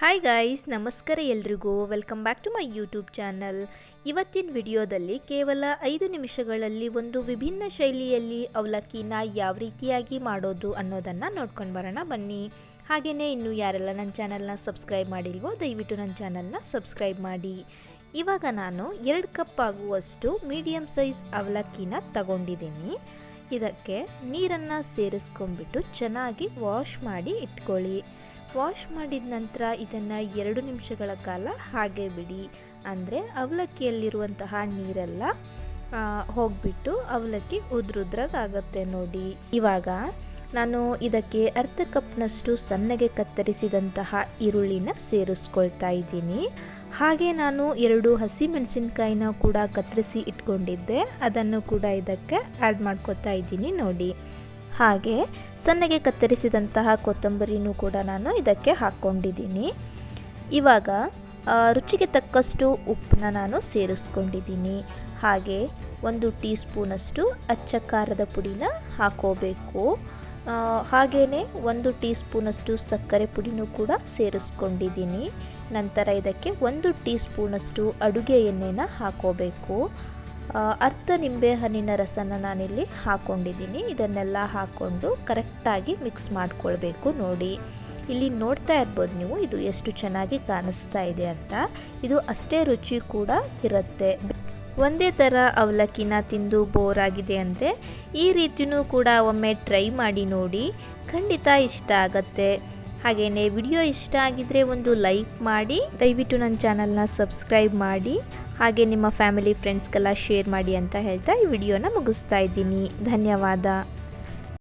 Hi guys ನಮಸ್ಕಾರ ಎಲ್ರಿಗೂ. Welcome back to my YouTube channel ಇವತ್ತಿನ ವಿಡಿಯೋದಲ್ಲಿ ಕೇವಲ ಐದು ನಿಮಿಷಗಳಲ್ಲಿ ಒಂದು ವಿಭಿನ್ನ ಶೈಲಿಯಲ್ಲಿ ಅವಲಕ್ಕಿನ ಯಾವ ರೀತಿಯಾಗಿ ಮಾಡೋದು ಅನ್ನೋದನ್ನು ನೋಡ್ಕೊಂಡು ಬರೋಣ ಬನ್ನಿ. ಹಾಗೆಯೇ ಇನ್ನು ಯಾರೆಲ್ಲ ನನ್ನ ಚಾನಲ್ನ ಸಬ್ಸ್ಕ್ರೈಬ್ ಮಾಡಿಲ್ವೋ, ದಯವಿಟ್ಟು ನನ್ನ ಚಾನಲ್ನ ಸಬ್ಸ್ಕ್ರೈಬ್ ಮಾಡಿ. ಇವಾಗ ನಾನು ಎರಡು ಕಪ್ ಆಗುವಷ್ಟು ಮೀಡಿಯಮ್ ಸೈಜ್ ಅವಲಕ್ಕಿನ ತಗೊಂಡಿದ್ದೀನಿ. ಇದಕ್ಕೆ ನೀರನ್ನು ಸೇರಿಸ್ಕೊಂಡ್ಬಿಟ್ಟು ಚೆನ್ನಾಗಿ ವಾಶ್ ಮಾಡಿ ಇಟ್ಕೊಳ್ಳಿ. ವಾಶ್ ಮಾಡಿದ ನಂತರ ಇದನ್ನು ಎರಡು ನಿಮಿಷಗಳ ಕಾಲ ಹಾಗೆ ಬಿಡಿ. ಅಂದರೆ ಅವಲಕ್ಕಿಯಲ್ಲಿರುವಂತಹ ನೀರೆಲ್ಲ ಹೋಗ್ಬಿಟ್ಟು ಅವಲಕ್ಕಿ ಉದ್ರುದ್ರಾಗುತ್ತೆ ನೋಡಿ. ಇವಾಗ ನಾನು ಇದಕ್ಕೆ ಅರ್ಧ ಕಪ್ನಷ್ಟು ಸಣ್ಣಗೆ ಕತ್ತರಿಸಿದಂತಹ ಈರುಳ್ಳಿನ ಸೇರಿಸ್ಕೊಳ್ತಾ ಇದ್ದೀನಿ. ಹಾಗೆ ನಾನು ಎರಡು ಹಸಿಮೆಣಸಿನ್ಕಾಯಿನ ಕೂಡ ಕತ್ತರಿಸಿ ಇಟ್ಕೊಂಡಿದ್ದೆ. ಅದನ್ನು ಕೂಡ ಇದಕ್ಕೆ ಆ್ಯಡ್ ಮಾಡ್ಕೊತಾ ಇದ್ದೀನಿ ನೋಡಿ. ಹಾಗೆ ಸಣ್ಣಗೆ ಕತ್ತರಿಸಿದಂತಹ ಕೊತ್ತಂಬರಿನೂ ಕೂಡ ನಾನು ಇದಕ್ಕೆ ಹಾಕ್ಕೊಂಡಿದ್ದೀನಿ. ಇವಾಗ ರುಚಿಗೆ ತಕ್ಕಷ್ಟು ಉಪ್ಪನ್ನ ನಾನು ಸೇರಿಸ್ಕೊಂಡಿದ್ದೀನಿ. ಹಾಗೆ ಒಂದು ಟೀ ಸ್ಪೂನಷ್ಟು ಅಚ್ಚ ಖಾರದ ಪುಡಿನ ಹಾಕೋಬೇಕು. ಹಾಗೆಯೇ ಒಂದು ಟೀ ಸ್ಪೂನಷ್ಟು ಸಕ್ಕರೆ ಪುಡಿನೂ ಕೂಡ ಸೇರಿಸ್ಕೊಂಡಿದ್ದೀನಿ. ನಂತರ ಇದಕ್ಕೆ ಒಂದು ಟೀ ಸ್ಪೂನಷ್ಟು ಅಡುಗೆ ಎಣ್ಣೆನ ಹಾಕೋಬೇಕು. ಅರ್ಧ ನಿಂಬೆ ಹಣ್ಣಿನ ರಸನ ನಾನಿಲ್ಲಿ ಹಾಕ್ಕೊಂಡಿದ್ದೀನಿ ಇದನ್ನೆಲ್ಲ ಹಾಕ್ಕೊಂಡು ಕರೆಕ್ಟಾಗಿ ಮಿಕ್ಸ್ ಮಾಡ್ಕೊಳ್ಬೇಕು ನೋಡಿ. ಇಲ್ಲಿ ನೋಡ್ತಾ ಇರ್ಬೋದು ನೀವು, ಇದು ಎಷ್ಟು ಚೆನ್ನಾಗಿ ಕಾಣಿಸ್ತಾ ಇದೆ ಅಂತ. ಇದು ಅಷ್ಟೇ ರುಚಿ ಕೂಡ ಇರುತ್ತೆ. ಒಂದೇ ಥರ ಅವಲಕ್ಕಿನ ತಿಂದು ಬೋರ್ ಆಗಿದೆ ಅಂದರೆ ಈ ರೀತಿಯೂ ಕೂಡ ಒಮ್ಮೆ ಟ್ರೈ ಮಾಡಿ ನೋಡಿ. ಖಂಡಿತ ಇಷ್ಟ ಆಗತ್ತೆ. ಹಾಗೆಯೇ ವಿಡಿಯೋ ಇಷ್ಟ ಆಗಿದ್ರೆ ಒಂದು ಲೈಕ್ ಮಾಡಿ, ದಯವಿಟ್ಟು ನನ್ನ ಚಾನಲ್ನ ಸಬ್ಸ್ಕ್ರೈಬ್ ಮಾಡಿ, ಹಾಗೆ ನಿಮ್ಮ ಫ್ಯಾಮಿಲಿ, ಫ್ರೆಂಡ್ಸ್ಗೆಲ್ಲ ಶೇರ್ ಮಾಡಿ ಅಂತ ಹೇಳ್ತಾ ಈ ವಿಡಿಯೋನ ಮುಗಿಸ್ತಾ ಇದ್ದೀನಿ. ಧನ್ಯವಾದ.